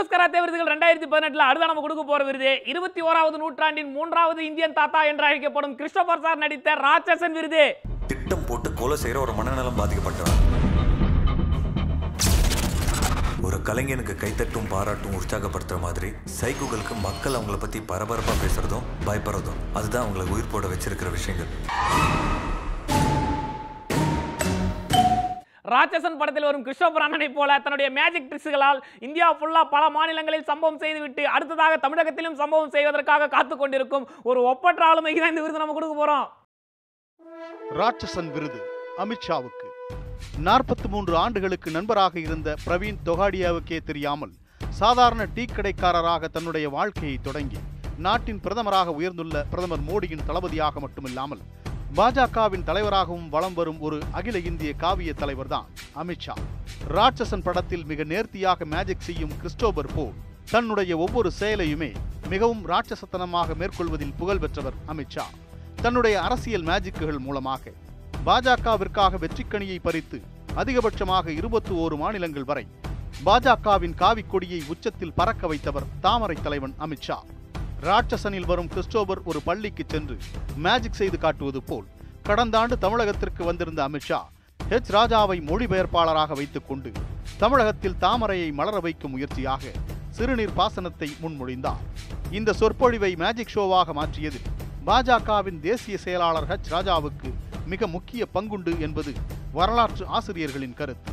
News karate விருதுகள் ரெண்டாயிரத்தி பதினெட்டில் அடுத்த நம்ம கொடுக்க போற விருது. இருபத்தி ஓராவது நூற்றாண்டின் மூன்றாவது இந்தியன் தாத்தா என்று அழைக்கப்படும் கிறிஸ்டோபர் சார் நடித்த ராட்சசன் விருது. திட்டம் போட்டு கொலை செய்யற ஒரு மனநலம் பாதிக்கப்பட்டார் ஒரு கலைஞனுக்கு கைத்தட்டும் பாராட்டும் உற்சாகப்படுத்துற மாதிரி சைக்குகளுக்கு மக்கள் அவங்கள பத்தி பரபரப்பா பேசுறதும் பயப்படுறதும் அதுதான் அவங்களை உயிர் போட வச்சிருக்கிற விஷயங்கள். ராட்சசன் படத்தில் வரும் கிறிஸ்டோபர் அண்ணனை போல தன்னுடைய மேஜிக் ட்ரிக்ஸுகளால் இந்தியா ஃபுல்லாக பல மாநிலங்களில் சம்பவம் செய்துவிட்டு அடுத்ததாக தமிழகத்திலும் சம்பவம் செய்வதற்காக காத்து கொண்டிருக்கும் ஒரு ஒப்பற்ற ஆளுமைக்கு தான் இந்த விருது நம்ம கொடுக்க போகிறோம் ராட்சசன் விருது அமித்ஷாவுக்கு. நாற்பத்தி மூன்று ஆண்டுகளுக்கு நண்பராக இருந்த பிரவீன் தொகாடியாவுக்கே தெரியாமல் சாதாரண டீ கடைக்காரராக தன்னுடைய வாழ்க்கையை தொடங்கி நாட்டின் பிரதமராக உயர்ந்துள்ள பிரதமர் மோடியின் தளபதியாக மட்டுமில்லாமல் பாஜகவின் தலைவராகவும் வலம் வரும் ஒரு அகில இந்திய காவிய தலைவர்தான் அமித்ஷா ராட்சசன் படத்தில் மிக நேர்த்தியாக மேஜிக் செய்யும் கிறிஸ்டோபர் போல் தன்னுடைய ஒவ்வொரு செயலையுமே மிகவும் ராட்சசத்தனமாக மேற்கொள்வதில் புகழ் பெற்றவர் அமித்ஷா தன்னுடைய அரசியல் மேஜிக்குகள் மூலமாக பாஜகவிற்காக வெற்றிக்கணியை பறித்து அதிகபட்சமாக இருபத்தி ஓரு மாநிலங்கள் வரை பாஜகவின் காவிக் கொடியை உச்சத்தில் பறக்க வைத்தவர் தாமரை தலைவன் அமித்ஷா ராட்சசனில் வரும் கிறிஸ்டோபர் ஒரு பள்ளிக்கு சென்று மேஜிக் செய்து காட்டுவது போல் கடந்த ஆண்டு தமிழகத்திற்கு வந்திருந்த அமித்ஷா ஹெச் ராஜாவை மொழிபெயர்ப்பாளராக வைத்துக் கொண்டு தமிழகத்தில் தாமரையை மலர வைக்கும் முயற்சியாக சிறுநீர் பாசனத்தை முன்மொழிந்தார். இந்த சொற்பொழிவை மேஜிக் ஷோவாக மாற்றியது பாஜகவின் தேசிய செயலாளர் ஹெச் ராஜாவுக்கு மிக முக்கிய பங்குண்டு என்பது வரலாற்று ஆசிரியர்களின் கருத்து.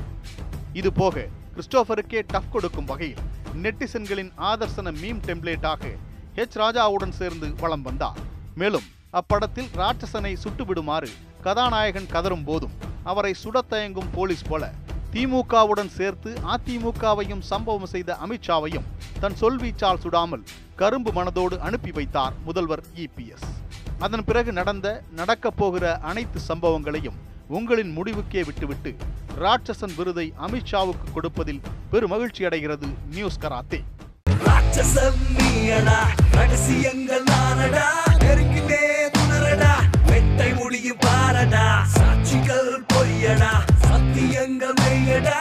இதுபோக கிறிஸ்டோபருக்கே டஃப் கொடுக்கும் வகையில் நெட்டிசன்களின் ஆதர்சன மீம் டெம்ப்ளேட்டாக ஹெச் ராஜாவுடன் சேர்ந்து வலம் வந்தார். மேலும் அப்படத்தில் ராட்சசனை சுட்டுவிடுமாறு கதாநாயகன் கதறும் போதும் அவரை சுடத்தயங்கும் போலீஸ் போல திமுகவுடன் சேர்த்து அதிமுகவையும் சம்பவம் செய்த அமித்ஷாவையும் தன் சொல்வீச்சால் சுடாமல் கரும்பு மனதோடு அனுப்பி வைத்தார் முதல்வர் இபிஎஸ் அதன் பிறகு நடந்த நடக்கப் போகிற அனைத்து சம்பவங்களையும் உங்களின் முடிவுக்கே விட்டுவிட்டு ராட்சசன் விருதை அமித்ஷாவுக்கு கொடுப்பதில் பெருமகிழ்ச்சி அடைகிறது நியூஸ் கராத்தே. பச்சை செம்மியடா ரகசியங்கள் நானடா நெருங்கினே துணரடா மெத்தை முடியும் பாரடா? சாட்சிகள் பொய்யடா? சத்தியங்கள் மெய்யடா?